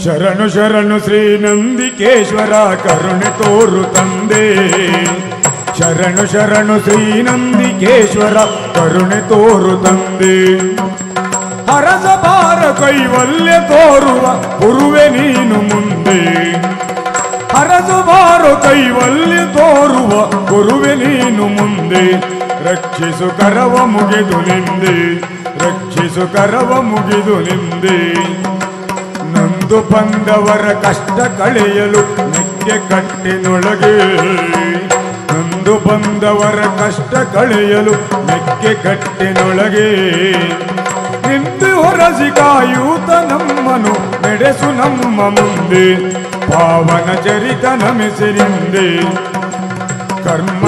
ಶರಣು ಶರಣು ಶ್ರೀ ನಂದಿಕೇಶ್ವರ ಕರುಣೆ ತೋರು ತಂದೆ ಶರಣು ಶರಣು ಶ್ರೀ ನಂದಿಕೇಶ್ವರ ಕರುಣೆ ತೋರು ತಂದೆ ಹರಸ ಬಾರ ಕೈವಲ್ಯ ತೋರುವ ಗುರುವೆ ನೀನು ಮುಂದೆ ಹರಸು ಬಾರು ಕೈವಲ್ಯ ತೋರುವ ಗುರುವೆ ನೀನು ಮುಂದೆ ರಕ್ಷಿಸು ಕರವ ಮುಗಿದು ನಿಂದೆ ರಕ್ಷಿಸು ಕರವ ಮುಗಿದು ನಿಂದೆ ಬಂದು ಬಂದವರ ಕಷ್ಟ ಕಳೆಯಲು ನಿತ್ಯ ಕಟ್ಟಿನೊಳಗೆ ಬಂದು ಬಂದವರ ಕಷ್ಟ ಕಳೆಯಲು ಮೆಕ್ಕೆ ಕಟ್ಟಿನೊಳಗೆ ನಿಂತು ಹೊರಸಿ ಕಾಯೂತ ನಮ್ಮನು ನಡೆಸು ನಮ್ಮ ಮುಂದೆ ಪಾವನ ಚರಿತ ನಮಿಸಿರಿಂದೆ ಕರ್ಮ